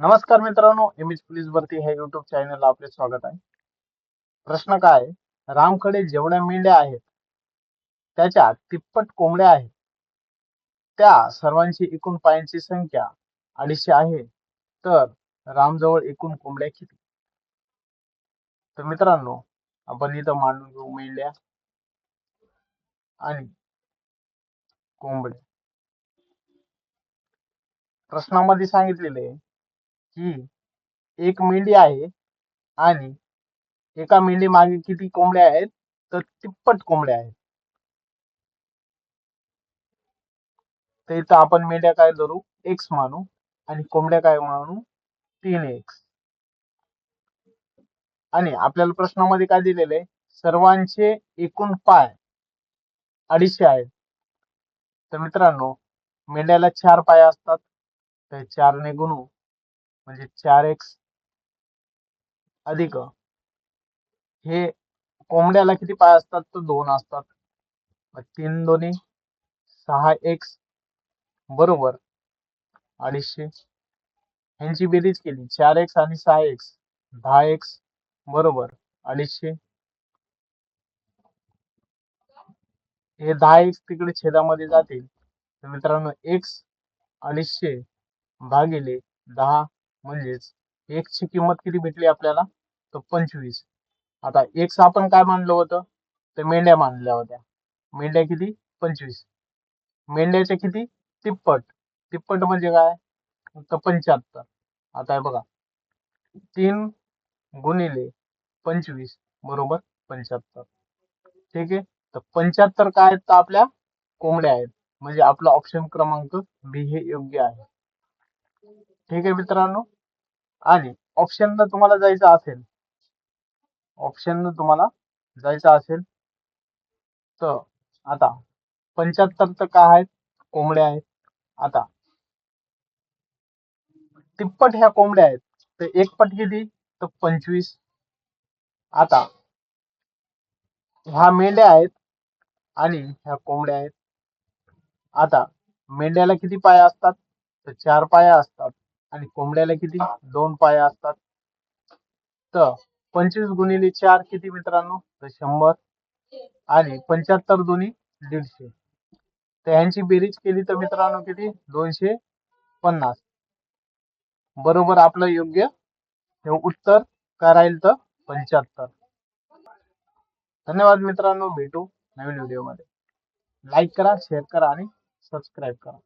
नमस्कार मित्रांनो image police भरती ह्या युट्यूब चॅनलला आपले स्वागत आहे. प्रश्न काय रामकडे जेवढ्या मेंढ्या आहेत त्याच्या तिप्पट कोंबड्या आहेत. त्या सर्वांची एकूण पायांची संख्या अडीचशे आहे. तर रामजवळ एकूण कोंबड्या किती? तर मित्रांनो आपण इथं मांडून घेऊ मेंढ्या आणि कोंबड्या. प्रश्नामध्ये सांगितलेले ही एक मेंढी आहे आणि एका मेंढी मागे किती कोंबड्या आहेत तर तिप्पट कोंबड्या आहेत. तर इथं आपण मेंढ्या काय धरू? एक्स मानू आणि कोंबड्या काय मानू? तीन एक्स आणि आपल्याला प्रश्नामध्ये काय दिलेलं आहे? सर्वांचे एकूण पाय अडीचशे आहेत. तर मित्रांनो मेंढ्याला चार पाय असतात तर चारने गुणू म्हणजे चार एक्स अधिक. हे कोंबड्याला किती पाय असतात? तर दोन असतात. मग तीन दोन्ही सहा एक्स बरोबर अडीचशे. ह्यांची बेरीज केली. चार एक्स आणि सहा एक्स दहा एक्स बरोबर अडीचशे. हे दहा एक्स तिकडे छेदामध्ये जातील. तर मित्रांनो एक्स अडीचशे भागिले दहा म्हणजेच एक ची किंमत किती भेटली आपल्याला? तर पंचवीस. आता एक्स आपण काय मानलं होतं? तर मेंढ्या मानल्या होत्या. मेंढ्या किती? पंचवीस. मेंढ्याच्या किती? तिप्पट. तिप्पट म्हणजे काय? तर पंच्याहत्तर. आता हे बघा. तीन गुणिले पंचवीस बरोबर पंच्याहत्तर. ठीक आहे? तर पंच्याहत्तर काय आहेत तर आपल्या? कोंबड्या आहेत. म्हणजे आपला ऑप्शन क्रमांक बी हे योग्य आहे. ठीक आहे मित्रांनो. आणि ऑप्शन न तुम्हाला जायचं असेल ऑप्शन न तुम्हाला जायचं असेल तर आता पंच्याहत्तर तर काय आहेत? कोंबड्या आहेत. आता तिप्पट ह्या कोंबड्या आहेत. तर एक पट किती तर पंचवीस. आता ह्या मेंढ्या आहेत आणि ह्या कोंबड्या आहेत. आता मेंढ्याला किती पाया असतात? तर चार पाया असतात. आणि कोंबड्याला किती? दोन पाया असतात. तर पंचवीस गुणिले चार किती मित्रांनो? तर शंभर. आणि पंच्याहत्तर दोन्ही दीडशे. तर ह्यांची बेरीज केली तर मित्रांनो किती? दोनशे पन्नास. बरोबर आपलं योग्य? हे उत्तर काय राहील तर पंच्याहत्तर. धन्यवाद मित्रांनो. भेटू नवीन व्हिडिओमध्ये. लाईक करा शेअर करा आणि सबस्क्राईब करा.